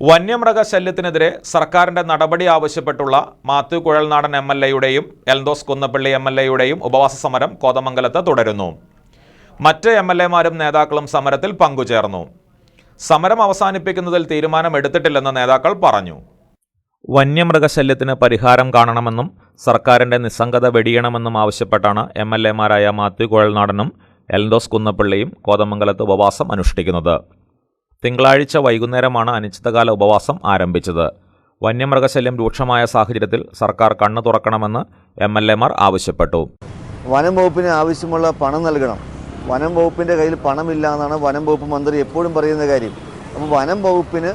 വന്യമൃഗശല്യത്തിനെതിരെ സർക്കാരിന്റെ നടപടി ആവശ്യപ്പെട്ടുള്ള മാത്യു കുഴൽനാടൻ എം എൽ എയുടെയും എൽദോസ് കുന്നപ്പള്ളി എം എൽ എയുടെയും ഉപവാസ സമരം കോതമംഗലത്ത് തുടരുന്നു. മറ്റ് എം എൽ എമാരും നേതാക്കളും സമരത്തിൽ പങ്കുചേർന്നു. സമരം അവസാനിപ്പിക്കുന്നതിൽ തീരുമാനമെടുത്തിട്ടില്ലെന്ന് നേതാക്കൾ പറഞ്ഞു. വന്യമൃഗശല്യത്തിന് പരിഹാരം കാണണമെന്നും സർക്കാരിന്റെ നിസ്സംഗത വെടിയണമെന്നും ആവശ്യപ്പെട്ടാണ് എം എൽ എമാരായ മാത്യു കുഴൽനാടനും എൽദോസ് കുന്നപ്പള്ളിയും കോതമംഗലത്ത് ഉപവാസം അനുഷ്ഠിക്കുന്നത്. തിങ്കളാഴ്ച വൈകുന്നേരമാണ് അനിശ്ചിതകാല ഉപവാസം ആരംഭിച്ചത്. വന്യമൃഗശല്യം രൂക്ഷമായ സാഹചര്യത്തിൽ സർക്കാർ കണ്ണു തുറക്കണമെന്ന് എം എൽ എമാർ ആവശ്യപ്പെട്ടു. വനം വകുപ്പിന് ആവശ്യമുള്ള പണം നൽകണം. വനം വകുപ്പിന്റെ കയ്യിൽ പണമില്ല എന്നാണ് വനം വകുപ്പ് മന്ത്രി എപ്പോഴും പറയുന്ന കാര്യം. അപ്പോൾ വനം വകുപ്പിന്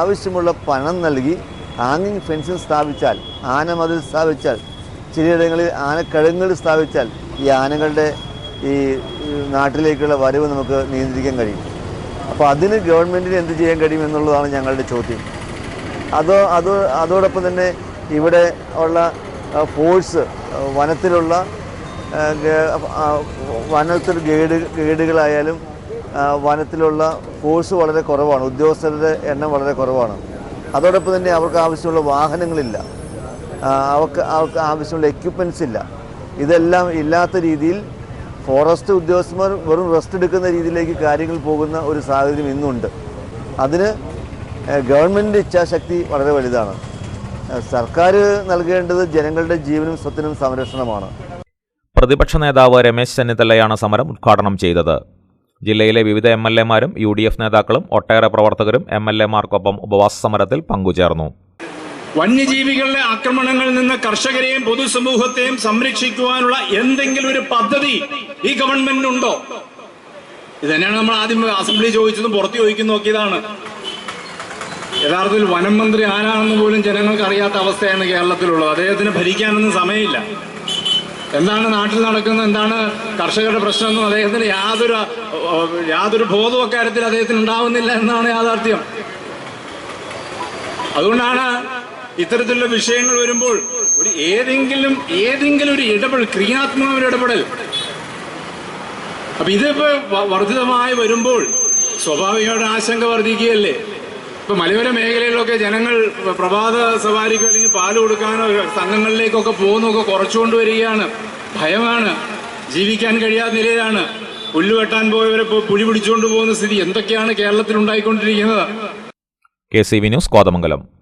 ആവശ്യമുള്ള പണം നൽകി ഹാങ്ങിങ് ഫെൻസിങ് സ്ഥാപിച്ചാൽ ആനമതിൽ സ്ഥാപിച്ചാൽ ചിലയിടങ്ങളിൽ ആനക്കഴുങ്ങൾ സ്ഥാപിച്ചാൽ ഈ ആനകളുടെ ഈ നാട്ടിലേക്കുള്ള വരവ് നമുക്ക് നിയന്ത്രിക്കാൻ കഴിയും. അപ്പോൾ അതിന് ഗവൺമെന്റിന് എന്ത് ചെയ്യാൻ കഴിയും എന്നുള്ളതാണ് ഞങ്ങളുടെ ചോദ്യം. അതോ അത് അതോടൊപ്പം തന്നെ ഇവിടെ ഉള്ള ഫോഴ്സ് വനത്തിലുള്ള വനത്തിൽ ഗൈഡ് ഗൈഡുകളായാലും വനത്തിലുള്ള ഫോഴ്സ് വളരെ കുറവാണ്. ഉദ്യോഗസ്ഥരുടെ എണ്ണം വളരെ കുറവാണ്. അതോടൊപ്പം തന്നെ അവർക്ക് ആവശ്യമുള്ള വാഹനങ്ങളില്ല. അവർക്ക് അവർക്ക് ആവശ്യമുള്ള എക്യുപ്മെന്റ്സ് ഇല്ല. ഇതെല്ലാം ഇല്ലാത്ത രീതിയിൽ ഫോറസ്റ്റ് ഉദ്യോഗസ്ഥന്മാർ വെറും റെസ്റ്റ് എടുക്കുന്ന രീതിയിലേക്ക് കാര്യങ്ങൾ പോകുന്ന ഒരു സാഹചര്യം ഇന്നുണ്ട്. അതിന് ഗവൺമെന്റ് ഇച്ഛാശക്തി വളരെ വലുതാണ്. സർക്കാർ നൽകേണ്ടത് ജനങ്ങളുടെ ജീവനും സ്വത്തിനും സംരക്ഷണമാണ്. പ്രതിപക്ഷ നേതാവ് രമേശ് ചെന്നിത്തലയാണ് സമരം ഉദ്ഘാടനം ചെയ്തത്. ജില്ലയിലെ വിവിധ എം എൽ എമാരും യു ഡി എഫ് നേതാക്കളും ഒട്ടേറെ പ്രവർത്തകരും എം എൽ എമാർക്കൊപ്പം ഉപവാസ സമരത്തിൽ പങ്കുചേർന്നു. വന്യജീവികളുടെ ആക്രമണങ്ങളിൽ നിന്ന് കർഷകരെയും പൊതുസമൂഹത്തെയും സംരക്ഷിക്കുവാനുള്ള എന്തെങ്കിലും ഒരു പദ്ധതി ഈ ഗവൺമെന്റിനുണ്ടോ? ഇത് തന്നെയാണ് നമ്മൾ ആദ്യം അസംബ്ലി ചോദിച്ചതും പുറത്ത് ചോദിക്കുന്നു നോക്കിയതാണ്. യഥാർത്ഥത്തിൽ വനം മന്ത്രി ആരാണെന്ന് പോലും ജനങ്ങൾക്ക് അറിയാത്ത അവസ്ഥയാണ് കേരളത്തിലുള്ളത്. അദ്ദേഹത്തിന് ഭരിക്കാനൊന്നും സമയമില്ല. എന്താണ് നാട്ടിൽ നടക്കുന്നത്? എന്താണ് കർഷകരുടെ പ്രശ്നമെന്നും അദ്ദേഹത്തിന് യാതൊരു യാതൊരു ബോധവും അക്കാര്യത്തിൽ അദ്ദേഹത്തിന് ഉണ്ടാവുന്നില്ല എന്നാണ് യാഥാർത്ഥ്യം. അതുകൊണ്ടാണ് ഇത്തരത്തിലുള്ള വിഷയങ്ങൾ വരുമ്പോൾ ഒരു ഏതെങ്കിലും ഏതെങ്കിലും ഒരു ഇടപെടൽ ക്രിയാത്മക ഒരു ഇടപെടൽ. അപ്പൊ ഇതിപ്പോ വർദ്ധിതമായി വരുമ്പോൾ സ്വാഭാവികമായിട്ട് ആശങ്ക വർദ്ധിക്കുകയല്ലേ? ഇപ്പൊ മലയോര മേഖലയിലൊക്കെ ജനങ്ങൾ പ്രഭാത സവാരിക്കോ അല്ലെങ്കിൽ പാൽ കൊടുക്കാനോ സംഘങ്ങളിലേക്കൊക്കെ പോകുന്നൊക്കെ കുറച്ചുകൊണ്ട് വരികയാണ്. ഭയമാണ്. ജീവിക്കാൻ കഴിയാത്ത നിലയിലാണ്. പുല്ല് വെട്ടാൻ പോയവരെ പുഴി പിടിച്ചുകൊണ്ട് പോകുന്ന സ്ഥിതി. എന്തൊക്കെയാണ് കേരളത്തിൽ ഉണ്ടായിക്കൊണ്ടിരിക്കുന്നത്? K C V news Kothamangalam.